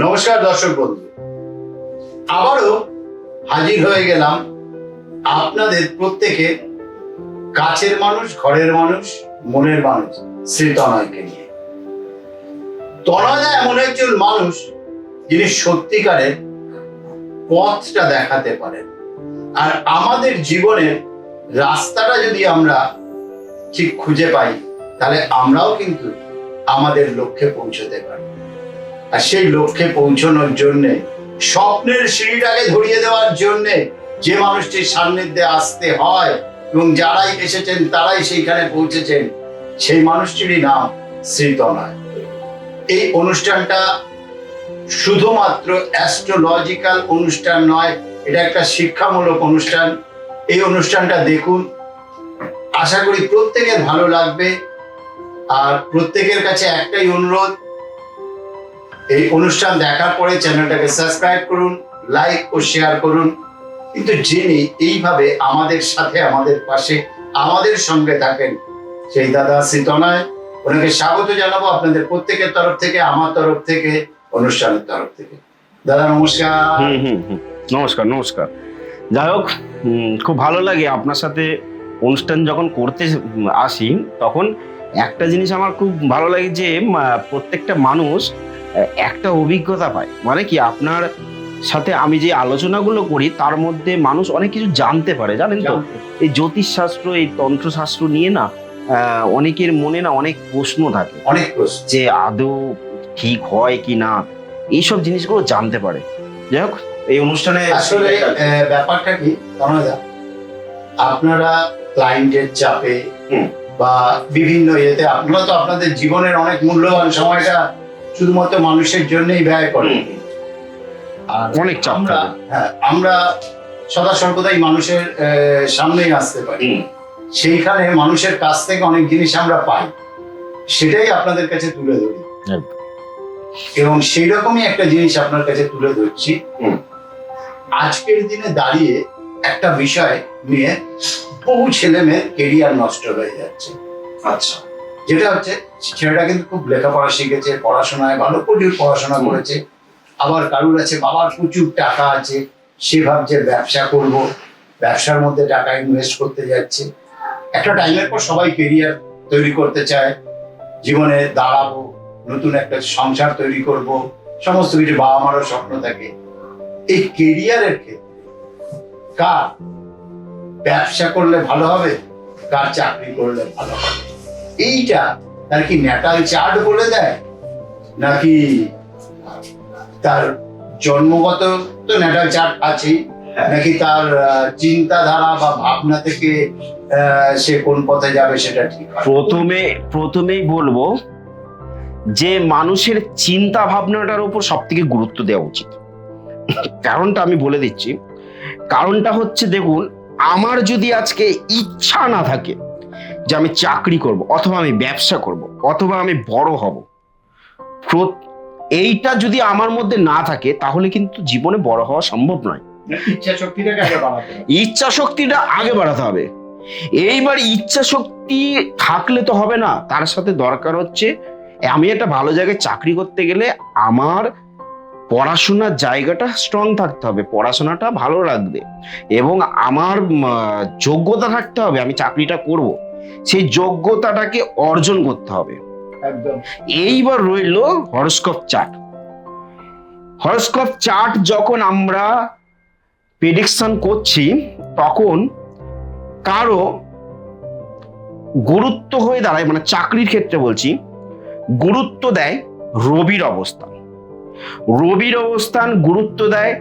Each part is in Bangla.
নমস্কার দর্শক বন্ধু। আবারও হাজির হয়ে গেলাম আপনাদের প্রত্যেকে কাছের মানুষ, ঘরের মানুষ, মনের মানুষ শ্রী তনয়কে নিয়ে। তনয় এমন একজন মানুষ যিনি সত্যিকারের পথটা দেখাতে পারেন। আর আমাদের জীবনের রাস্তাটা যদি আমরা ঠিক খুঁজে পাই, তাহলে আমরাও কিন্তু আমাদের লক্ষ্যে পৌঁছতে পারি। আর সেই লক্ষ্যে পৌঁছানোর জন্যে, স্বপ্নের সিঁড়িটাকে ধরিয়ে দেওয়ার জন্যে যে মানুষটির সান্নিধ্যে আসতে হয় এবং যারাই এসেছেন, তারাই সেইখানে পৌঁছেছেন, সেই মানুষটিরই নাম শ্রীতনয়। এই অনুষ্ঠানটা শুধুমাত্র অ্যাস্ট্রোলজিক্যাল অনুষ্ঠান নয়, এটা একটা শিক্ষামূলক অনুষ্ঠান। এই অনুষ্ঠানটা দেখুন, আশা করি প্রত্যেকের ভালো লাগবে। আর প্রত্যেকের কাছে একটাই অনুরোধ এই অনুষ্ঠান দেখার পরে চ্যানেলটাকে সাবস্ক্রাইব করুন, লাইক ও শেয়ার করুন। কিন্তু যিনি এইভাবে আমাদের সাথে, আমাদের পাশে, আমাদের সঙ্গে থাকেন, সেই দাদা শ্রীতনয় ওনাকে স্বাগত জানাব আপনাদের প্রত্যেকের তরফ থেকে, আমার তরফ থেকে, অনুষ্ঠানের তরফ থেকে। দাদা, নমস্কার। নমস্কার নমস্কার। যাই হোক খুব ভালো লাগে আপনার সাথে অনুষ্ঠান যখন করতে আসি, তখন একটা জিনিস আমার খুব ভালো লাগে যে প্রত্যেকটা মানুষ একটা অভিজ্ঞতা পায়। মানে কি আপনার সাথে আমি যে আলোচনাগুলো করি তার মধ্যে মানুষ অনেক কিছু জানতে পারে জানেন তো? এই জ্যোতিষশাস্ত্র এই তন্ত্রশাস্ত্র নিয়ে না অনেকের মনে না অনেক প্রশ্ন থাকে। অনেক প্রশ্ন। যে আদৌ ঠিক হয় কি না? এইসব জিনিসগুলো জানতে পারে। যাই হোক এই অনুষ্ঠানে আসলে ব্যাপারটা কি? আপনারা ক্লায়েন্টের চাপে বা বিভিন্ন ইয়েতে আপনারা তো আপনাদের জীবনের অনেক মূল্যবান সময়টা শুধুমাত্র মানুষের জন্যই ব্যয় করে। আর অনেক চাপ আমরা হ্যাঁ আমরা সদা সর্বদাই মানুষের আহ, সামনেই আসতে পারি। সেইখানে মানুষের কাছ থেকে অনেক জিনিস আমরা পাই। সেটাই আপনাদের কাছে তুলে ধরি। এবং সেই রকমই একটা জিনিস আপনার কাছে তুলে ধরছি। হুম। আজকের দিনে দাঁড়িয়ে একটা বিষয় নিয়ে বহু ছেলে মেয়ের কেরিয়ার নষ্ট হয়ে যাচ্ছে। আচ্ছা। যেটা হচ্ছে ছেলেটা কিন্তু খুব লেখাপড়া শিখেছে পড়াশোনায় ভালো প্রচুর পড়াশোনা করেছে। আবার কারুর আছে বাবার প্রচুর টাকা আছে সে ভাবছে ব্যবসা করব। ব্যবসার মধ্যে টাকা ইনভেস্ট করতে যাচ্ছে। একটা টাইমের পর সবাই কেরিয়ার তৈরি করতে চায়। জীবনে দাঁড়াবো নতুন একটা সংসার তৈরি করব। সমস্ত কিছু বাবা মারও স্বপ্ন থাকে। এই কেরিয়ারের ক্ষেত্রে কার ব্যবসা করলে ভালো হবে কার চাকরি করলে ভালো হবে? এইটা তার কি ন্যাটাল চার্ট বলে দেয়? নাকি তার জন্মগত তো ন্যাটাল চার্ট আছেই হ্যাঁ। নাকি তার চিন্তাধারা বা ভাবনা থেকে সে কোন পথে যাবে সেটা ঠিক প্রথমে প্রথমেই বলব যে মানুষের চিন্তা ভাবনাটার উপর সব থেকে গুরুত্ব দেওয়া উচিত। কারণটা আমি বলে দিচ্ছি। কারণটা হচ্ছে দেখুন আমার যদি আজকে ইচ্ছা না থাকে যে আমি চাকরি করব অথবা আমি ব্যবসা করব অথবা আমি বড় হব। এইটা যদি আমার মধ্যে না থাকে তাহলে কিন্তু জীবনে বড় হওয়া সম্ভব নয়। ইচ্ছা শক্তিটাকে আগে বাড়াতে হবে। শক্তিটা আগে বাড়াতে হবে। এইবার ইচ্ছা শক্তি থাকলে তো হবে না তার সাথে দরকার হচ্ছে আমি একটা ভালো জায়গায় চাকরি করতে গেলে আমার পড়াশোনার জায়গাটা স্ট্রং থাকতে হবে পড়াশোনাটা ভালো লাগবে। এবং আমার যোগ্যতা থাকতে হবে আমি চাকরিটা করব। সেই যোগ্যতাটাকে অর্জন করতে হবে। এইবার রইল হরস্কোপ চার্ট। হরস্কোপ চার্ট যখন আমরা প্রেডিকশন করছি তখন কারও গুরুত্ব হয়ে দাঁড়ায় মানে চাকরির ক্ষেত্রে বলছি গুরুত্ব দেয় রবির অবস্থান রবির অবস্থান গুরুত্ব দেয়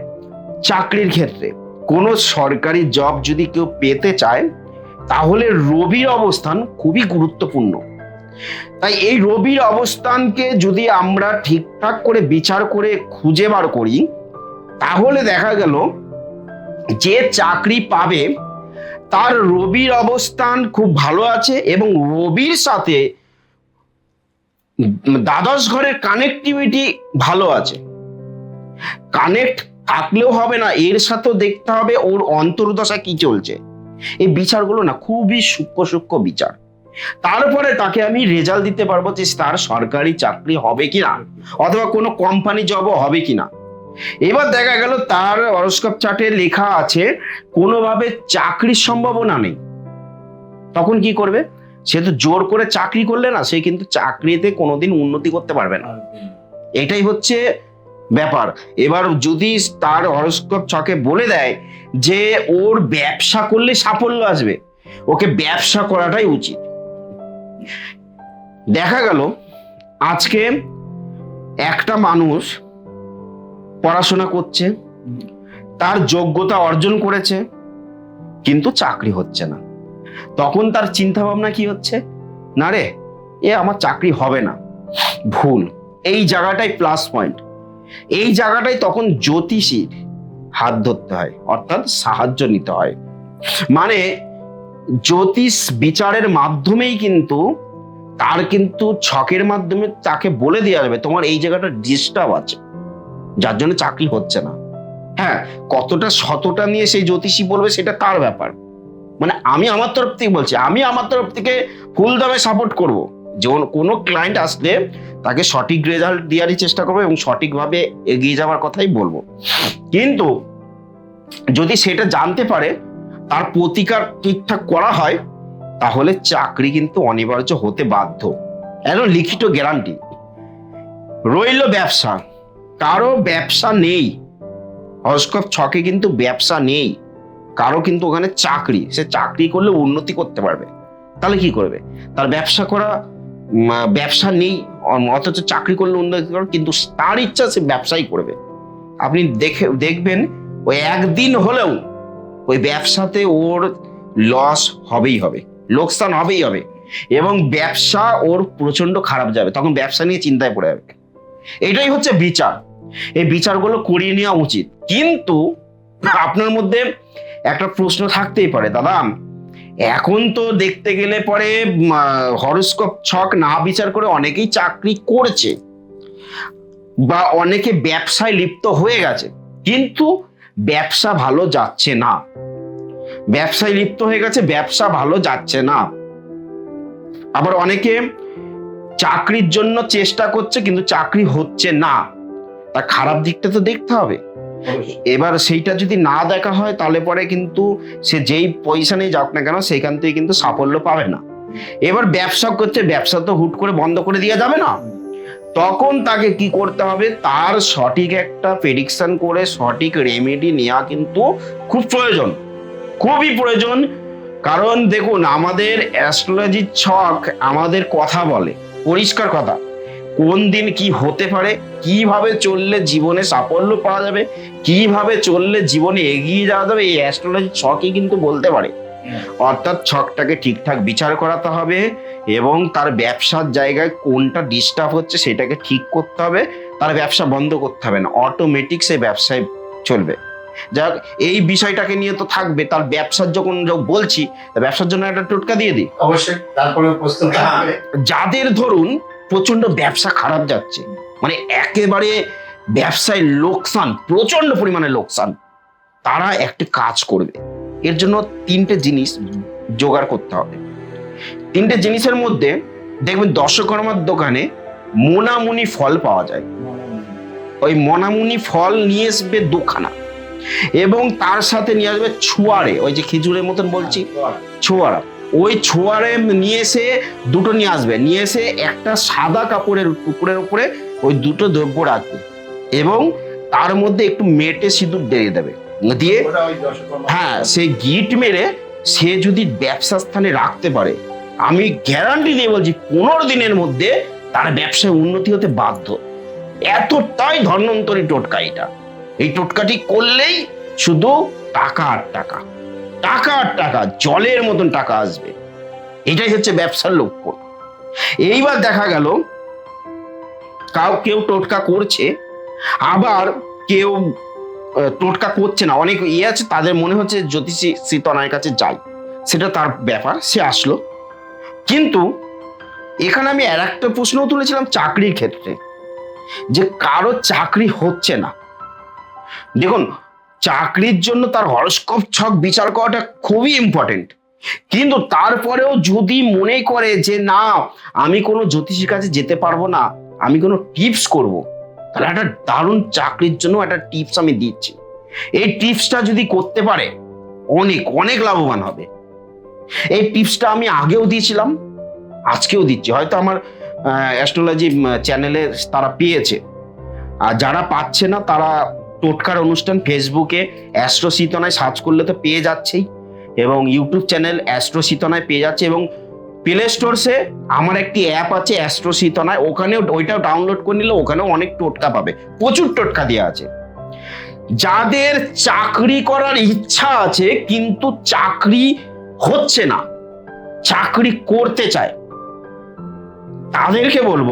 চাকরির ক্ষেত্রে। কোনো সরকারি জব যদি কেউ পেতে চায় তাহলে রবির অবস্থান খুবই গুরুত্বপূর্ণ। তাই এই রবির অবস্থানকে যদি আমরা ঠিকঠাক করে বিচার করে খুঁজে বার করি, তাহলে দেখা গেল যে চাকরি পাবে, তার রবির অবস্থান খুব ভালো আছে এবং রবির সাথে দ্বাদশ ঘরের কানেক্টিভিটি ভালো আছে। কানেক্ট থাকলেও হবে না, এর সাথেও দেখতে হবে ওর অন্তর্দশা কি চলছে। এই বিচারগুলো না খুবই সূক্ষ্ম সূক্ষ্ম বিচার। তারপরে তাকে আমি রেজাল্ট দিতে পারব যে তার সরকারি চাকরি হবে কিনা অথবা কোনো কোম্পানি জবও হবে কিনা। এবার দেখা গেল তার হরস্কোপ চার্টে লেখা আছে কোনোভাবে চাকরির সম্ভাবনা নেই। তখন কি করবে? সে তো জোর করে চাকরি করলে না সে কিন্তু চাকরিতে কোনোদিন উন্নতি করতে পারবে না। এটাই হচ্ছে ব্যাপার। এবার যদি তার হরস্কোপ ছকে বলে দেয় যে ওর ব্যবসা করলে সাফল্য আসবে, ওকে ব্যবসা করাটাই উচিত। দেখা গেল, আজকে একটা মানুষ পড়াশোনা করছে, তার যোগ্যতা অর্জন করেছে, কিন্তু চাকরি হচ্ছে না। তখন তার চিন্তা ভাবনা কি হচ্ছে? না রে, এ আমার চাকরি হবে না। ভুল। এই জায়গাটাই প্লাস পয়েন্ট এই জায়গাটাই তখন জ্যোতিষীর হাত ধরতে হয়, অর্থাৎ সাহায্য নিতে হয়। মানে জ্যোতিষ বিচারের মাধ্যমেই কিন্তু তার কিন্তু ছকের মাধ্যমে তাকে বলে দেওয়া যাবে, তোমার এই জায়গাটা ডিস্টার্ব আছে, যার জন্য চাকরি হচ্ছে না। হ্যাঁ কতটা শতটা নিয়ে সেই জ্যোতিষী বলবে সেটা তার ব্যাপার। মানে আমি আমার তরফ থেকে বলছি, আমি আমার তরফ থেকে ফুল দামে সাপোর্ট করব। যেমন কোনো ক্লায়েন্ট আসলে তাকে সঠিক রেজাল্ট দেওয়ারই চেষ্টা করব এবং সঠিকভাবে এগিয়ে যাওয়ার কথাই বলব। কিন্তু যদি সেটা জানতে পারে, তার প্রতিকার ঠিকঠাক করা হয়, তাহলে চাকরি কিন্তু অনিবার্য হতে বাধ্য। একদম লিখিত গ্যারান্টি রইল ব্যবসা। কারও ব্যবসা নেই। হরস্কোপ ছকে কিন্তু ব্যবসা নেই। কারও কিন্তু ওখানে চাকরি। সে চাকরি করলে উন্নতি করতে পারবে। তাহলে কি করবে? তার ব্যবসা করা ব্যবসা নেই অথচ চাকরি করলে করবে কিন্তু তার ইচ্ছা সে ব্যবসাই করবে। আপনি দেখে, দেখবেন ওই একদিন হলেও ওই ব্যবসাতে ওর লস হবেই হবে, লোকসান হবেই হবে, এবং ব্যবসা ওর প্রচণ্ড খারাপ যাবে, তখন ব্যবসা নিয়ে চিন্তায় পড়ে যাবে। এটাই হচ্ছে বিচার। এই বিচারগুলো করিয়ে নেওয়া উচিত। কিন্তু আপনার মধ্যে একটা প্রশ্ন থাকতেই পারে, দাদা এখন তো দেখতে গেলে পরে হরস্কোপ ছক না বিচার করে অনেকেই চাকরি করছে বা অনেকে ব্যবসায় লিপ্ত হয়ে গেছে। কিন্তু ব্যবসা ভালো যাচ্ছে না। ব্যবসায় লিপ্ত হয়ে গেছে, ব্যবসা ভালো যাচ্ছে না। আবার অনেকে চাকরির জন্য চেষ্টা করছে, কিন্তু চাকরি হচ্ছে না। তার খারাপ দিকটা তো দেখতে হবে। এবার সেইটা যদি না দেখা হয়, তাহলে পরে কিন্তু সে যেই পজিশনে যাক না কেন, সেখান থেকে কিন্তু সাফল্য পাবে না। এবার ব্যবসা করছে, ব্যবসা তো হুট করে বন্ধ করে দেওয়া যাবে না। তখন তাকে কি করতে হবে? তার সঠিক একটা প্রেডিকশন করে, সঠিক রেমেডি নেওয়া কিন্তু খুব প্রয়োজন। খুবই প্রয়োজন। কারণ দেখুন, আমাদের অ্যাস্ট্রোলজির ছক আমাদের কথা বলে, পরিষ্কার কথা। কোন দিন কি হতে পারে? কীভাবে চললে জীবনে সাফল্য পাওয়া যাবে? কীভাবে চললে জীবনে এগিয়ে যাওয়া যাবে? এই অ্যাস্ট্রোলজি ছকই কিন্তু বলতে পারে। অর্থাৎ ছকটাকে ঠিকঠাক বিচার করাতে হবে এবং তার ব্যবসার জায়গায় কোনটা ডিস্টার্ব হচ্ছে সেটাকে ঠিক করতে হবে। তার ব্যবসা বন্ধ করতে হবে না। অটোমেটিক সে ব্যবসায় চলবে। যাক এই বিষয়টাকে নিয়ে তো থাকবে। তার ব্যবসার যখন বলছি ব্যবসার জন্য একটা টোটকা দিয়ে দিই। অবশ্যই। তারপরে যাদের ধরুন প্রচণ্ড ব্যবসা খারাপ যাচ্ছে। মানে একেবারে ব্যবসায় লোকসান প্রচণ্ড পরিমাণে লোকসান। তারা একটা কাজ করবে। এর জন্য তিনটে জিনিস জোগাড় করতে হবে। তিনটে জিনিসের মধ্যে দেখবেন দশকর্মার দোকানে মোনামুনি ফল পাওয়া যায়। ওই মনামুনি ফল নিয়ে আসবে দুখানা। এবং তার সাথে নিয়ে আসবে ছুয়ারে ওই যে খিচুড়ের মতন বলছি ছোয়ারা ওই ছোয়ারে নিয়ে এসে দুটো নিয়ে আসবে। নিয়ে এসে একটা সাদা কাপড়ের টুকরের উপরে ওই দুটো দ্রব্য রাখবে এবং তার মধ্যে একটু মেটে সিঁদুর দিয়ে দেবে। দিয়ে হ্যাঁ সে গিট মেরে সে যদি ব্যবসা স্থানে রাখতে পারে আমি গ্যারান্টি দিয়ে বলছি পনেরো দিনের মধ্যে তার ব্যবসায় উন্নতি হতে বাধ্য। এতটাই ধন্বন্তরী টোটকা এটা। এই টোটকাটি করলেই শুধু টাকা আর টাকা। টাকা আর টাকা, জলের মতন টাকা আসবে। এটাই হচ্ছে ব্যবসার লক্ষ্য। এইবার দেখা গেল, কাউ কেউ টোটকা করছে, আবার কেউ টোটকা করছে না। অনেক ইয়ে আছে, তাদের মনে হচ্ছে জ্যোতিষী শ্রীতনায়ের কাছে যাই। সেটা তার ব্যাপার, সে আসলো। কিন্তু এখানে আমি আর একটা প্রশ্ন তুলেছিলাম চাকরির ক্ষেত্রে, যে কারও চাকরি হচ্ছে না। দেখুন চাকরির জন্য তার হরস্কোপ ছক বিচার করাটা খুবই ইম্পর্টেন্ট কিন্তু তারপরেও যদি মনে করে যে না, আমি কোনো জ্যোতিষীর কাছে যেতে পারব না, আমি কোনো টিপস করব, তাহলে একটা দারুণ চাকরির জন্য একটা টিপস আমি দিচ্ছি। এই টিপসটা যদি করতে পারে, অনেক অনেক লাভবান হবে। এই টিপসটা আমি আগেও দিয়েছিলাম, আজকেও দিচ্ছি। হয়তো আমার অ্যাস্ট্রোলজি চ্যানেলে তারা পেয়েছে। আর যারা পাচ্ছে না, তারা টোটকার অনুষ্ঠান ফেসবুকে অ্যাস্ট্রো শীতনায় সার্চ করলে তো পেয়ে যাচ্ছেই। এবং ইউটিউব চ্যানেল অ্যাস্ট্রো শীতনায় পেয়ে যাচ্ছে এবং প্লে স্টোরসে আমার একটি অ্যাপ আছে অ্যাস্ট্রো শীতনায়। ওখানেও ওইটাও ডাউনলোড করে নিলে ওখানেও অনেক টোটকা পাবে। প্রচুর টোটকা দেওয়া আছে। যাদের চাকরি করার ইচ্ছা আছে কিন্তু চাকরি হচ্ছে না, চাকরি করতে চায়, তাদেরকে বলব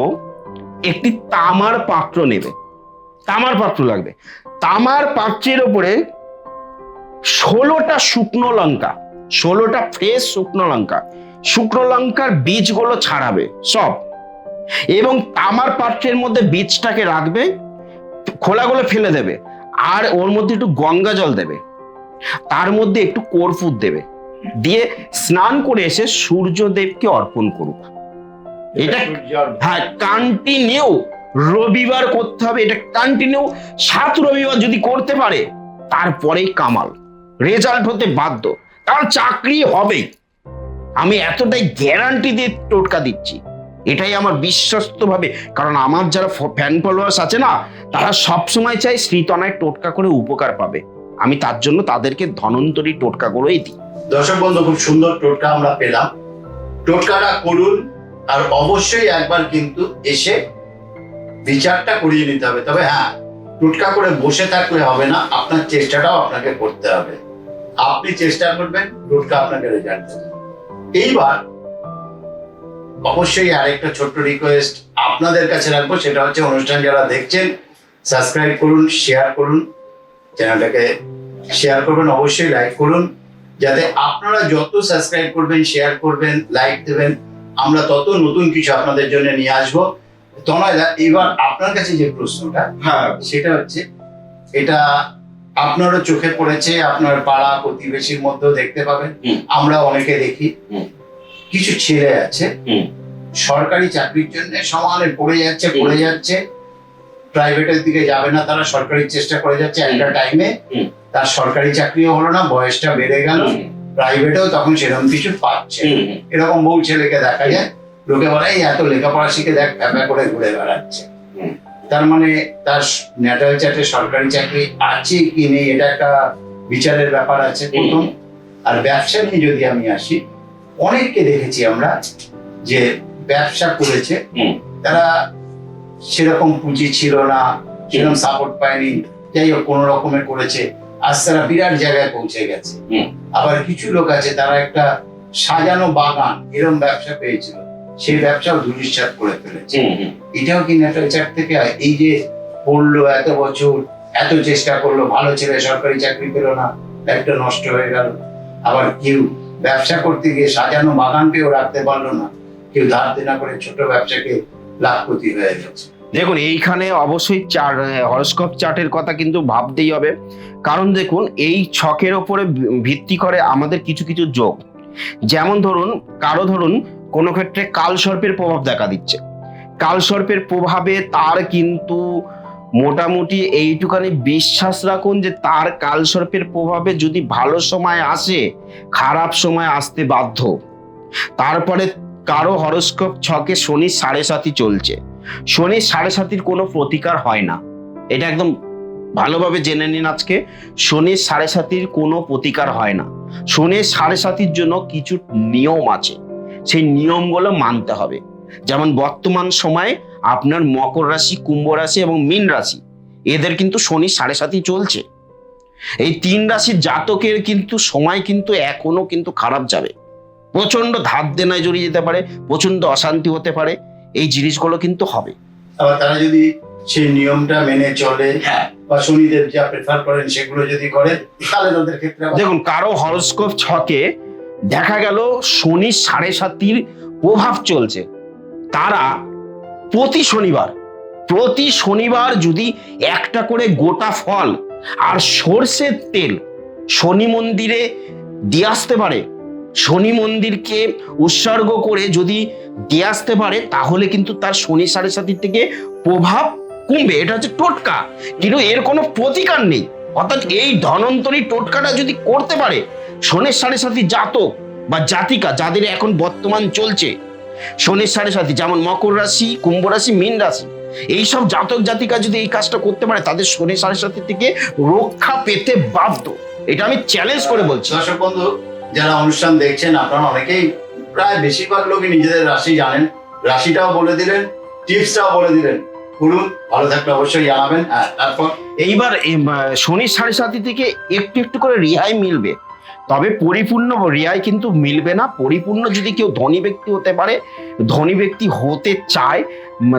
একটি তামার পাত্র নেবে। তামার পাত্র লাগবে। তামার পাত্রের ওপরে ষোলোটা শুকনো লঙ্কা ষোলোটা ফ্রেশ শুকনো লঙ্কা। শুকনো লঙ্কার বীজগুলো ছাড়াবে সব। এবং তামার পাত্রের মধ্যে বীজটাকে রাখবে খোলাগুলো ফেলে দেবে আর ওর মধ্যে একটু গঙ্গা জল দেবে। তার মধ্যে একটু কর্পূর দেবে। দিয়ে স্নান করে এসে সূর্যদেবকে অর্পণ করুক। এটা হ্যাঁ কন্টিনিউ রবিবার করতে হবে, এটা কন্টিনিউ সাত রবিবার যদি করতে পারে তারপরেই কামাল। রেজাল্ট হতে বাধ্য। কারণ চাকরি হবেই। আমি এতটাই গ্যারান্টি দিয়ে টোটকা দিচ্ছি। এটাই আমার বিশ্বস্ত ভাবে। কারণ আমার যারা ফ্যান ফলোয়ার্স আছে না, তারা সবসময় চাই শ্রীতনায় টোটকা করে উপকার পাবে। আমি তার জন্য তাদেরকে ধনন্তরী টোটকাগুলোই দিই। দর্শক বন্ধু, খুব সুন্দর টোটকা আমরা পেলাম। টোটকাটা করুন, আর অবশ্যই একবার কিন্তু এসে বিচারটা করিয়ে নিতে হবে। তবে হ্যাঁ টুটকা করে বসে থাকলে হবে না, আপনার চেষ্টাটাও আপনাকে করতে হবে। আপনি চেষ্টা করবেন, টুটকা আপনাকে রেজাল্ট দেবে। এইবার অবশ্যই আরেকটা ছোট্ট রিকোয়েস্ট আপনাদের কাছে রাখব, সেটা হচ্ছে অনুষ্ঠান যারা দেখছেন সাবস্ক্রাইব করুন শেয়ার করুন, চ্যানেলটাকে শেয়ার করবেন, অবশ্যই লাইক করুন, যাতে আপনারা যত সাবস্ক্রাইব করবেন শেয়ার করবেন লাইক দেবেন, আমরা তত নতুন কিছু আপনাদের জন্য নিয়ে আসব। তনয় দা, এবার আপনার কাছে যে প্রশ্নটা হ্যাঁ। সেটা হচ্ছে এটা আপনারও চোখে পড়েছে আপনার পাড়া প্রতিবেশীর মধ্যেও দেখতে পাবেন। আমরা অনেকে দেখি। কিছু ছেলে আছে সরকারি চাকরির জন্য সমানে পড়ে যাচ্ছে পড়ে যাচ্ছে প্রাইভেটের দিকে যাবে না তারা সরকারি চেষ্টা করে যাচ্ছে একটা টাইমে তার সরকারি চাকরিও হলো না বয়সটা বেড়ে গেল প্রাইভেটেও তখন সেরকম কিছু পাচ্ছে এরকম বহু ছেলেকে দেখা যায় লোকে বলে এত লেখাপড়া শিখে দেখ ফ্যাপা করে ঘুরে বেড়াচ্ছে। তার মানে তার ন্যাটাল চার্টে সরকারি চাকরি আছে কি নেই এটা একটা বিচারের ব্যাপার আছে প্রথম। আর ব্যবসা নিয়ে যদি আমি আসি অনেককে দেখেছি আমরা যে ব্যবসা করেছে তারা সেরকম পুঁজি ছিল না সেরকম সাপোর্ট পায়নি। যাই হোক কোনো রকমের করেছে। আজ তারা বিরাট জায়গায় পৌঁছে গেছে। আবার কিছু লোক আছে তারা একটা সাজানো বাগান এরকম ব্যবসা পেয়েছিল। সেই ব্যবসাও ধুলিশ্বাত করে ফেলেছে। এটাও কি ন্যাটাল চার্ট থেকে? এই যে পড়ল এত বছর এত চেষ্টা করল ভালো ছেলে সরকারি চাকরি পেল না একটা নষ্ট হয়ে গেল। আবার কেউ ব্যবসা করতে গিয়ে সাজানো বাগান পেয়েও রাখতে পারল না। কেউ ধার দেনা করে ছোট ব্যবসাকে লাখপতি হয়ে গেছে। দেখুন এইখানে অবশ্যই চার হরস্কোপ চার্টের কথা কিন্তু ভাবতেই হবে। কারণ দেখুন এই ছকের ওপরে ভিত্তি করে আমাদের কিছু কিছু যোগ। যেমন ধরুন কারও ধরুন কোনো ক্ষেত্রে কালসর্পের প্রভাব দেখা দিচ্ছে। কালসর্পের প্রভাবে তার কিন্তু মোটামুটি এইটুখানি বিশ্বাস রাখুন যে তার কালসর্পের প্রভাবে যদি ভালো সময় আসে, খারাপ সময় আসতে বাধ্য। তারপরে কারও হরস্কোপ ছকে শনি সাড়ে সাতই চলছে। শনির সাড়ে সাতির কোনো প্রতিকার হয় না। এটা একদম ভালোভাবে জেনে নিন আজকে। শনির সাড়ে সাতির কোনো প্রতিকার হয় না। শনির সাড়ে সাতির জন্য কিছু নিয়ম আছে। সেই নিয়মগুলো মানতে হবে। যেমন বর্তমান সময়ে আপনার মকর রাশি কুম্ভ রাশি এবং মীন রাশি এদের কিন্তু শনি সাড়ে সাতই চলছে। এই তিন রাশির জাতকের কিন্তু সময় কিন্তু এখনও কিন্তু খারাপ যাবে। প্রচণ্ড ধার দেনায় জড়িয়ে যেতে পারে প্রচণ্ড অশান্তি হতে পারে এই জিনিসগুলো কিন্তু হবে। আবার তারা যদি সেই নিয়মটা মেনে চলে হ্যাঁ। বা শনিদেব যা প্রেফার করেন সেগুলো যদি করে তাহলে তাদের ক্ষেত্রে দেখুন কারও হরস্কোপ ছকে দেখা গেল শনি সাড়ে সাতির প্রভাব চলছে। তারা প্রতি শনিবার প্রতি শনিবার যদি একটা করে গোটা ফল আর সর্ষের তেল শনি মন্দিরে দিয়ে আসতে পারে, শনি মন্দিরকে উৎসর্গ করে যদি দিয়ে আসতে পারে, তাহলে কিন্তু তার শনি সাড়ে সাতির থেকে প্রভাব কমবে। এটা হচ্ছে টোটকা। কিন্তু এর কোনো প্রতিকার নেই। অর্থাৎ এই ধনন্তরী টোটকাটা যদি করতে পারে শনির সাড়ে সাথী জাতক বা জাতিকা যাদের এখন বর্তমান চলছে শনির সাড়ে সাথী যেমন মকর রাশি কুম্ভ রাশি মীন রাশি এইসব জাতক জাতিকা যদি এই কাজটা করতে পারে তাদের শনি সাড়ে সাথী থেকে রক্ষা পেতে বাধ্য। এটা আমি চ্যালেঞ্জ করে বলছি। দর্শক বন্ধু যারা অনুষ্ঠান দেখছেন আপনারা অনেকেই প্রায় বেশিরভাগ লোকই নিজেদের রাশি জানেন। রাশিটাও বলে দিলেন টিপসটাও বলে দিলেন। করুন ভালো থাকলে অবশ্যই জানাবেন। হ্যাঁ তারপর এইবার শনির সাড়ে সাথী থেকে একটু একটু করে রেহাই মিলবে। তবে পরিপূর্ণ রেয়াই কিন্তু মিলবে না। পরিপূর্ণ যদি কেউ ধনী ব্যক্তি হতে পারে, ধনী ব্যক্তি হতে চায়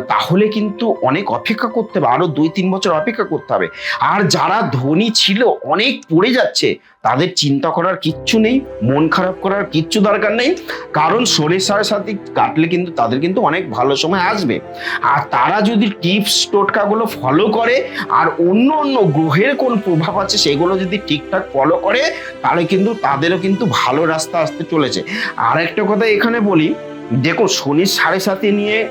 তাহলে কিন্তু অনেক অপেক্ষা করতে হবে, আরও দুই, তিন বছর অপেক্ষা করতে হবে। আর যারা ধনী ছিল, অনেক পড়ে যাচ্ছে, তাদের চিন্তা করার কিচ্ছু নেই, মন খারাপ করার কিচ্ছু দরকার নেই। কারণ শনির সাড়ে সাথে কাটলে কিন্তু তাদের কিন্তু অনেক ভালো সময় আসবে। আর তারা যদি টিপস টোটকাগুলো ফলো করে, আর অন্য অন্য গ্রহের কোন প্রভাব আছে, সেগুলো যদি ঠিকঠাক ফলো করে, তাহলে কিন্তু তাদেরও কিন্তু ভালো রাস্তা আসতে চলেছে। আর একটা কথা এখানে বলি, দেখো শনির সাড়ে সাথে নিয়ে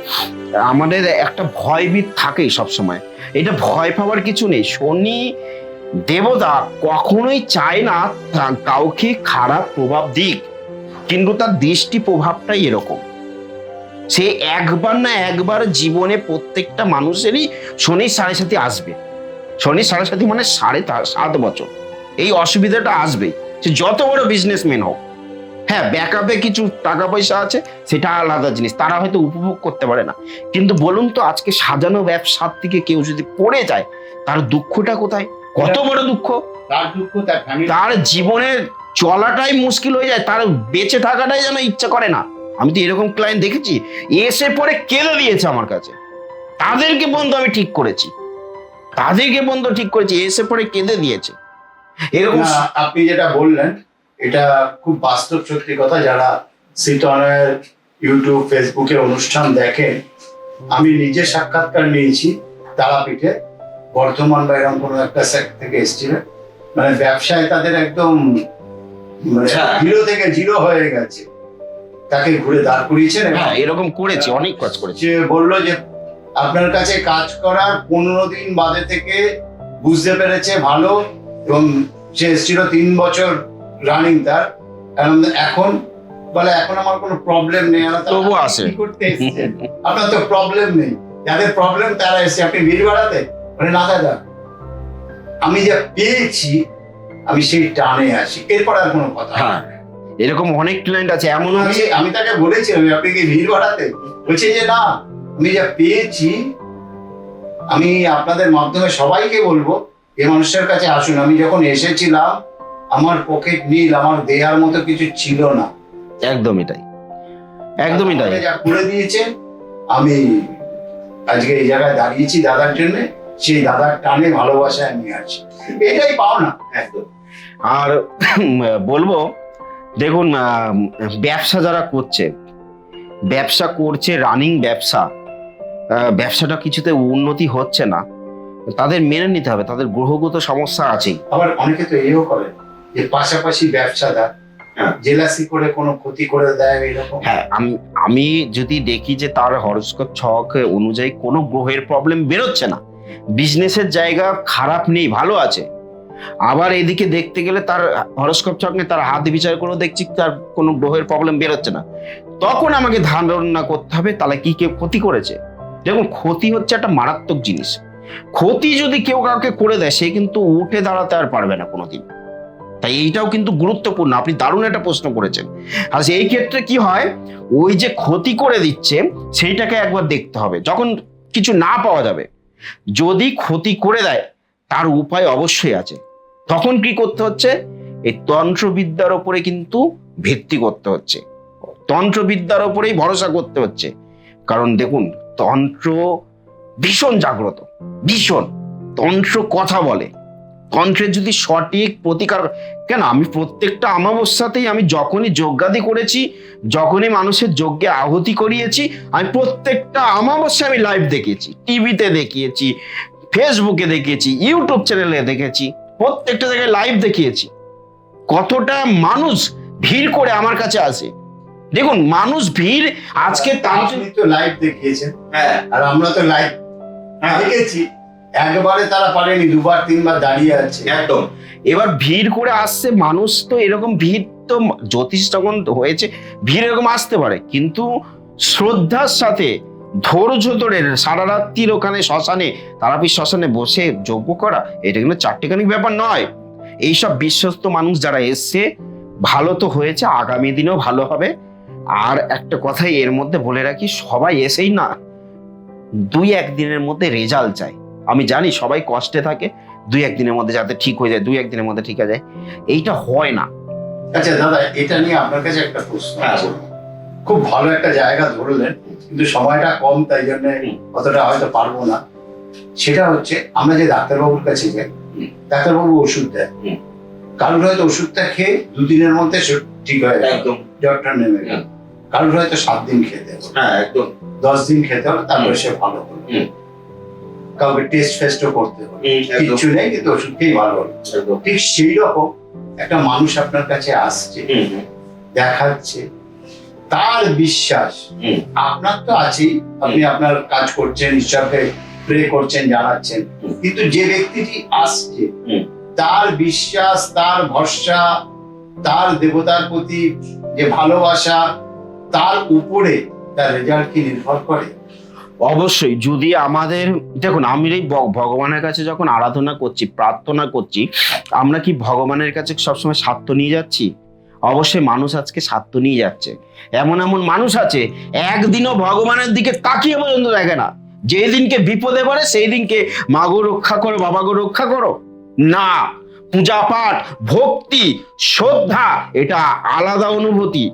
আমাদের একটা ভয়বিদ থাকেই সবসময়। এটা ভয় পাওয়ার কিছু নেই। শনি দেবতা কখনোই চায় না কাউকে খারাপ প্রভাব দিক, কিন্তু তার দৃষ্টি প্রভাবটাই এরকম। সে একবার না একবার জীবনে প্রত্যেকটা মানুষেরই শনির সাড়ে সাথে আসবে। শনির সাড়ে সাথে মানে সাড়ে সাত বছর। এই অসুবিধাটা আসবেই। সে যত বড় বিজনেসম্যান হোক। হ্যাঁ ব্যাকআপে কিছু টাকা পয়সা আছে সেটা আলাদা জিনিস। তারা হয়তো উপভোগ করতে পারে না। কিন্তু বলুন তো আজকে সাজানো ব্যবসার থেকে কেউ যদি পড়ে যায় তার দুঃখটা কোথায়? কত বড় দুঃখ? তার দুঃখ তার জীবনের চলাটাই মুশকিল হয়ে যায় তার বেঁচে থাকাটাই যেন ইচ্ছা করে না। আমি তো এরকম ক্লায়েন্ট দেখেছি এসে পরে কেঁদে দিয়েছে আমার কাছে। তাদেরকে বন্ধু আমি ঠিক করেছি। তাদেরকে বন্ধু ঠিক করেছি এসে পরে কেঁদে দিয়েছে। এরকম আপনি যেটা বললেন এটা খুব বাস্তব সত্যি কথা যারা সিটনের ইউটিউব ফেসবুকে অনুষ্ঠান দেখেন আমি নিজে সাক্ষাৎকার নিয়েছি তারাপীঠে। বর্ধমান বা এরকম কোনো একটা সেক্ট থেকে এসেছিলেন। মানে ব্যবসায় তাদের একদম মানে আচ্ছা। জিরো থেকে জিরো হয়ে গেছে। তাকে ঘুরে দাঁড় করিয়েছেন হ্যাঁ এরকম করেছে অনেক কাজ করেছে। যে বলল যে আপনার কাছে কাজ করার পনেরো দিন বাদে থেকে বুঝতে পেরেছে ভালো এবং সে এসেছিল তিন বছর রানিং তার এখন বলে এখন আমার কোনো প্রবলেম নেই তবু আসে। করতে এসেছেন আপনার তো প্রবলেম নেই। যাদের প্রবলেম তারা এসে আপনি ভিড় বাড়াতে? মানে না দাদা। আমি যা পেয়েছি আমি সেই টানে আসি এরপর আর কোনো কথা হ্যাঁ। এরকম অনেক ক্লায়েন্ট আছে এমন আছে আমি তাকে বলেছিলাম আপনি কি ভিড় বাড়াতে। বলছে যে না আমি যা পেয়েছি আমি আপনাদের মাধ্যমে সবাইকে বলব এই মানুষের কাছে আসুন। আমি যখন এসেছিলাম আমার পকেট নীল আমার দেয়ার মতো কিছু ছিল না। একদমই তাই। একদমই তাই। যা করে দিয়েছেন আমি আজকে এই জায়গায় দাঁড়িয়েছি দাদার জন্য সেই দাদার টানে ভালোবাসায় আমি আছি। এটাই পাও না একদম। আর বলব দেখুন ব্যবসা যারা করছে ব্যবসা করছে রানিং ব্যবসা আহ, ব্যবসাটা কিছুতে উন্নতি হচ্ছে না। তাদের মেনে নিতে হবে তাদের গ্রহগত সমস্যা আছেই। আবার অনেকে তো এও করে যে পাশাপাশি ব্যবসাদার হ্যাঁ। জেলাসি করে কোনো ক্ষতি করে দেয় এরকম? হ্যাঁ আমি আমি যদি দেখি যে তার হরস্কোপ ছক অনুযায়ী কোনো গ্রহের প্রবলেম বেরোচ্ছে না। বিজনেসের জায়গা খারাপ নেই ভালো আছে। আবার এদিকে দেখতে গেলে তার হরস্কোপ ছক নিয়ে তার হাত বিচার করেও দেখছি তার কোনো গ্রহের প্রবলেম বেরোচ্ছে না। তখন আমাকে ধারণা করতে হবে তাহলে কি কেউ ক্ষতি করেছে? দেখুন ক্ষতি হচ্ছে একটা মারাত্মক জিনিস। ক্ষতি যদি কেউ কাউকে করে দেয় সে কিন্তু উঠে দাঁড়াতে আর পারবে না কোনোদিন। তাই এইটাও কিন্তু গুরুত্বপূর্ণ। আপনি দারুণ একটা প্রশ্ন করেছেন। আর এই ক্ষেত্রে কি হয়, ওই যে ক্ষতি করে দিচ্ছে, সেইটাকে একবার দেখতে হবে। যখন কিছু না পাওয়া যাবে, যদি ক্ষতি করে দেয়, তার উপায় অবশ্যই আছে। তখন কি করতে হচ্ছে? এই তন্ত্রবিদ্যার ওপরে কিন্তু ভিত্তি করতে হচ্ছে। তন্ত্রবিদ্যার ওপরেই ভরসা করতে হচ্ছে। কারণ দেখুন, তন্ত্র ভীষণ জাগ্রত, ভীষণ। তন্ত্র কথা বলে। তন্ত্রের যদি সঠিক প্রতিকার কেন? আমি প্রত্যেকটা অমাবস্যাতেই আমি যখনই যজ্ঞাদি করেছি যখনই মানুষের যজ্ঞে আহুতি করিয়েছি আমি প্রত্যেকটা অমাবস্যা আমি লাইভ দেখিয়েছি টিভিতে দেখিয়েছি ফেসবুকে দেখিয়েছি ইউটিউব চ্যানেলে দেখেছি প্রত্যেকটা জায়গায় লাইভ দেখিয়েছি। কতটা মানুষ ভিড় করে আমার কাছে আসে। দেখুন মানুষ ভিড় আজকে তান্ত্রিক তো লাইভ দেখিয়েছেন। হ্যাঁ আর আমরা তো লাইভ হ্যাঁ। দেখেছি। একবারে তারা পারেনি, দুবার, তিনবার দাঁড়িয়ে আছে। একদম। এবার ভিড় করে আসছে মানুষ তো এরকম ভিড় তো জ্যোতিষ যখন হয়েছে, ভিড় এরকম আসতে পারে। কিন্তু শ্রদ্ধার সাথে, ধৈর্য ধরে সারা রাত্রির ওখানে শ্মশানে, তারাপীঠ শ্মশানে বসে যজ্ঞ করা, এটা কিন্তু চারটেখানিক ব্যাপার নয়। এইসব বিশ্বস্ত মানুষ যারা এসছে, ভালো তো হয়েছে, আগামী দিনেও ভালো হবে। আর একটা কথাই এর মধ্যে বলে রাখি, সবাই এসেই না, দুই একদিনের মধ্যে রেজাল্ট চাই আমি জানি সবাই কষ্টে থাকে দুই একদিনের মধ্যে যাতে ঠিক হয়ে যায় দুই একদিনের মধ্যে ঠিক হয়ে যায়। এইটা হয় না। আচ্ছা দাদা এটা নিয়ে আপনার কাছে একটা প্রশ্ন হ্যাঁ। খুব ভালো একটা জায়গা ধরলেন কিন্তু সময়টা কম তাই জন্য অতটা হয়তো পারব না। সেটা হচ্ছে আমরা যে ডাক্তারবাবুর কাছে যাই ডাক্তারবাবু ওষুধ দেয়। কারোর হয়তো ওষুধটা খেয়ে দুদিনের মধ্যে ঠিক হয়ে যায় একদম। ডক্টর নেমে গেল। কারোর হয়তো সাত দিন খেতে হবে। হ্যাঁ একদম। দশ দিন খেতে হবে তারপরে সে ভালো হুম। কাউকে টেস্ট ফেস্টও করতে হবে। কিচ্ছু নেই কিন্তু ওষুধ ভালো ঠিক সেই রকম একটা মানুষ আপনার কাছে আসছে দেখাচ্ছে তার বিশ্বাস আপনার তো আছেই। আপনি আপনার কাজ করছেন ঈশ্বরকে প্রে করছেন জানাচ্ছেন। কিন্তু যে ব্যক্তিটি আসছে তার বিশ্বাস তার ভরসা তার দেবতার প্রতি যে ভালোবাসা তার উপরে তার রেজাল্ট কি নির্ভর করে? অবশ্যই, যদি আমাদের, দেখুন আমি এই ভগবানের কাছে যখন আরাধনা করছি, প্রার্থনা করছি, আমরা কি ভগবানের কাছে সবসময় স্বার্থ নিয়ে যাচ্ছি? অবশ্যই মানুষ আজকে স্বার্থ নিয়ে যাচ্ছে। এমন এমন মানুষ আছে, একদিনও ভগবানের দিকে তাকিয়ে পর্যন্ত দেখে না। যেই দিনকে বিপদে পড়ে, সেই দিনকে মাগো রক্ষা করো, বাবাগো রক্ষা করো। না পূজা পাঠ ভক্তি, শ্রদ্ধা, এটা আলাদা অনুভূতি।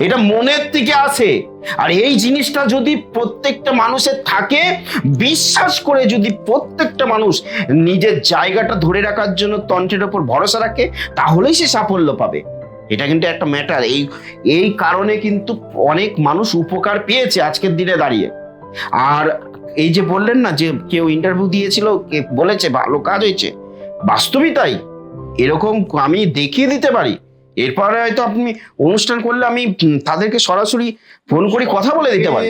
এটা মনের থেকে আসে আর এই জিনিসটা যদি প্রত্যেকটা মানুষের থাকে, বিশ্বাস করে যদি প্রত্যেকটা মানুষ নিজের জায়গাটা ধরে রাখার জন্য তন্ত্রের ওপর ভরসা রাখে, তাহলেই সে সাফল্য পাবে। এটা কিন্তু একটা ম্যাটার এই এই কারণে কিন্তু অনেক মানুষ উপকার পেয়েছে আজকের দিনে দাঁড়িয়ে। আর এই যে বললেন না যে কেউ ইন্টারভিউ দিয়েছিল, কে বলেছে, ভালো কাজ হয়েছে। বাস্তবই তাই। এরকম আমি দেখিয়ে দিতে পারি। এরপরে হয়তো আপনি অনুষ্ঠান করলে আমি তাদেরকে সরাসরি ফোন করে কথা বলে দিতে পারি।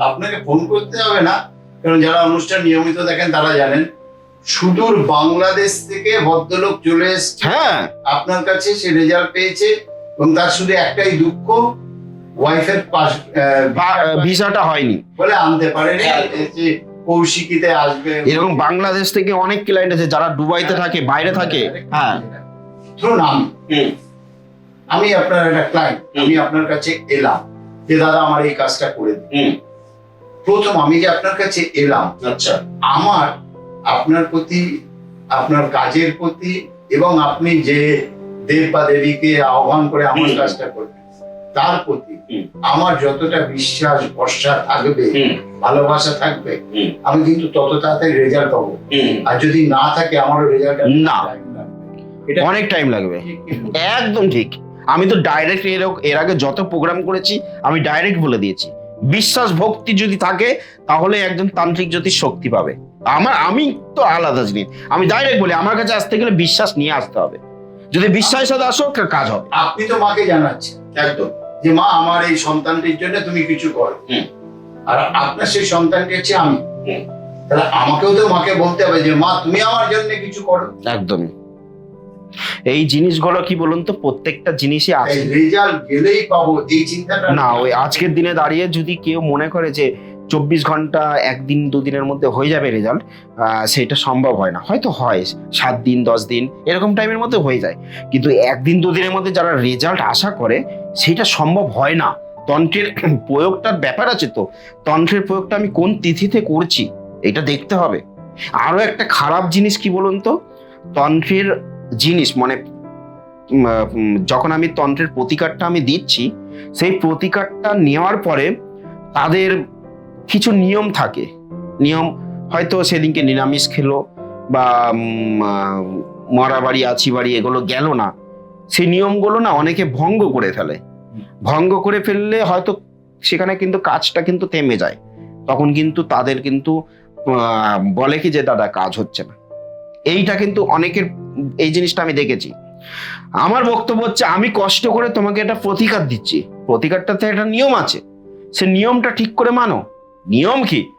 আপনাকে ফোন করতে হবে না কারণ যারা অনুষ্ঠান নিয়মিত দেখেন তারা জানেন সুদূর বাংলাদেশ থেকে ভদ্রলোক চলে এসছে। হ্যাঁ। আপনার কাছে সে রেজাল্ট পেয়েছে এবং তার শুধু একটাই দুঃখ ওয়াইফের পাস ভিসাটা হয়নি। বলে আনতে পারেনি কৌশিকিতে আসবে। এরকম বাংলাদেশ থেকে অনেক ক্লায়েন্ট আছে যারা দুবাইতে থাকে বাইরে থাকে। হ্যাঁ। ধরুন আমি। আমি আপনার একটা ক্লায়েন্ট আমি আপনার কাছে এলাম। যে দাদা আমার এই কাজটা করে দিন। প্রথম আমি যে আপনার কাছে এলাম আচ্ছা। আমার আপনার প্রতি আপনার কাজের প্রতি এবং আপনি যে দেব বা দেবীকে আহ্বান করে আমার কাজটা করবেন তার প্রতি আমার যতটা বিশ্বাস ভরসা থাকবে ভালোবাসা থাকবে আমি কিন্তু তত তাড়াতাড়ি রেজাল্ট পাবো। আর যদি না থাকে আমারও রেজাল্ট না। এটা অনেক টাইম লাগবে? একদম ঠিক। আমি তো ডাইরেক্ট এর এর আগে যত প্রোগ্রাম করেছি আমি ডাইরেক্ট বলে দিয়েছি। বিশ্বাস ভক্তি যদি থাকে তাহলে একজন তান্ত্রিক জ্যোতিষ শক্তি পাবে। আমার আমি তো আলাদা জিনিস। আমি ডাইরেক্ট বলি আমার কাছে আসতে গেলে বিশ্বাস নিয়ে আসতে হবে। যদি বিশ্বাসের সাথে আসো কাজ হবে। আপনি তো মাকে জানাচ্ছেন। একদম। যে মা আমার এই সন্তানটির জন্য তুমি কিছু করো। আর আপনার সেই সন্তানটি হচ্ছে আমি। তাহলে আমাকেও তো মাকে বলতে হবে যে মা তুমি আমার জন্য কিছু করো। একদমই। এই জিনিসগুলো কি বলুন তো প্রত্যেকটা জিনিসই আছে। রেজাল্ট গেলেই পাবো এই চিন্তাটা না ওই আজকের দিনে দাঁড়িয়ে যদি কেউ মনে করে যে চব্বিশ ঘণ্টা একদিন দুদিনের মধ্যে হয়ে যাবে রেজাল্ট সেটা সম্ভব হয় না। হয়তো হয় সাত দিন দশ দিন এরকম টাইমের মধ্যে হয়ে যায়। কিন্তু একদিন দুদিনের মধ্যে যারা রেজাল্ট আশা করে সেটা সম্ভব হয় না। তন্ত্রের প্রয়োগটার ব্যাপার আছে তো। তন্ত্রের প্রয়োগটা আমি কোন তিথিতে করছি এটা দেখতে হবে। আরও একটা খারাপ জিনিস কি বলুন তো? তন্ত্রের জিনিস মানে যখন আমি তন্ত্রের প্রতিকারটা আমি দিচ্ছি, সেই প্রতিকারটা নেওয়ার পরে তাদের কিছু নিয়ম থাকে। নিয়ম, হয়তো সেদিনকে নিরামিষ খেলো বা মরা বাড়ি, আছি বাড়ি, এগুলো গেল না। সেই নিয়মগুলো না অনেকে ভঙ্গ করে ফেলে। ভঙ্গ করে ফেললে হয়তো সেখানে কিন্তু কাজটা কিন্তু থেমে যায়। তখন কিন্তু তাদের কিন্তু বলে কি যে, দাদা, কাজ হচ্ছে না। এইটা কিন্তু অনেকের এই জিনিসটা আমি দেখেছি। আমার বক্তব্য হচ্ছে আমি কষ্ট করে তোমাকে একটা প্রতিকার দিচ্ছি। প্রতিকারটাতে একটা নিয়ম আছে। সে নিয়মটা ঠিক করে মানো। নিয়ম কি?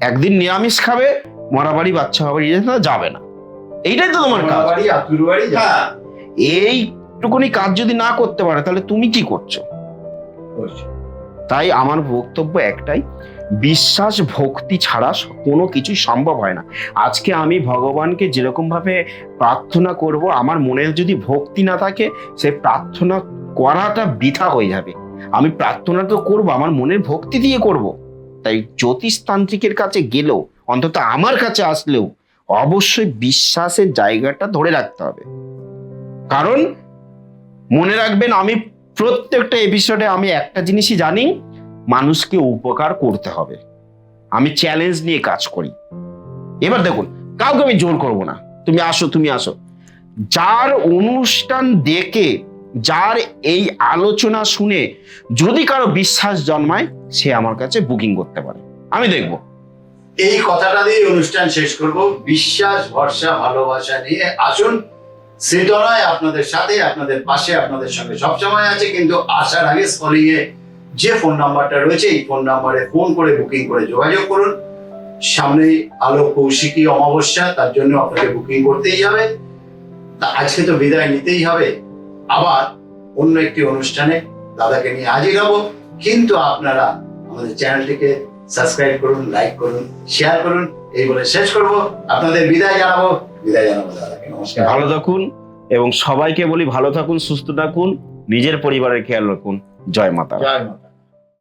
একদিন নিরামিষ খাবে মরা বাড়ি বাচ্চা বাড়ি যেতে যাবে না। এইটাই তো তোমার কাজ। হ্যাঁ। এইটুকুনি কাজ যদি না করতে পারে তাহলে তুমি কি করছ? তাই আমার বক্তব্য একটাই বিশ্বাস ভক্তি ছাড়া কোনো কিছুই সম্ভব হয় না। আজকে আমি ভগবানকে যেরকম ভাবে প্রার্থনা করব, আমার মনে যদি ভক্তি না থাকে, সে প্রার্থনা করাটা বৃথা হয়ে যাবে। আমি প্রার্থনা তো করব, আমার মনের ভক্তি দিয়ে করব। তাই জ্যোতিষতান্ত্রিকের কাছে গেলেও, অন্তত আমার কাছে আসলেও, অবশ্যই বিশ্বাসের জায়গাটা ধরে রাখতে হবে। কারণ, মনে রাখবেন আমি প্রত্যেকটা এপিসোডে আমি একটা জিনিসই জানি মানুষকে উপকার করতে হবে। আমি চ্যালেঞ্জ নিয়ে কাজ করি। এবার দেখুন, কাউকে আমি জোর করব না। তুমি আসো তুমি আসো। যার অনুষ্ঠান দেখে, যার এই আলোচনা শুনে যদি কারও বিশ্বাস জন্মায়, সে আমার কাছে বুকিং করতে পারে। আমি দেখব। এই কথাটা দিয়ে অনুষ্ঠান শেষ করব। বিশ্বাস, ভরসা, ভালোবাসা নিয়ে আসুন। শ্রীতরায় আপনাদের সাথে, আপনাদের পাশে, আপনাদের সঙ্গে সবসময় আছে, কিন্তু আসার আগে স্কলিং এ যে ফোন নাম্বারটা রয়েছে এই ফোন নাম্বারে ফোন করে বুকিং করে যোগাযোগ করুন। সামনেই আলো কৌশিকী অমাবস্যা তার জন্য আপনাকে বুকিং করতেই হবে। তা আজকে তো বিদায় নিতেই হবে। আবার অন্য একটি অনুষ্ঠানে দাদাকে নিয়ে হাজির হব। কিন্তু আপনারা আমাদের চ্যানেলটিকে সাবস্ক্রাইব করুন লাইক করুন শেয়ার করুন। এই বলে শেষ করব। আপনাদের বিদায় জানাব। বিদায় জানাব দাদাকে। নমস্কার। ভালো থাকুন এবং সবাইকে বলি ভালো থাকুন সুস্থ থাকুন নিজের পরিবারের খেয়াল রাখুন। জয় মাতা। জয় মাতা।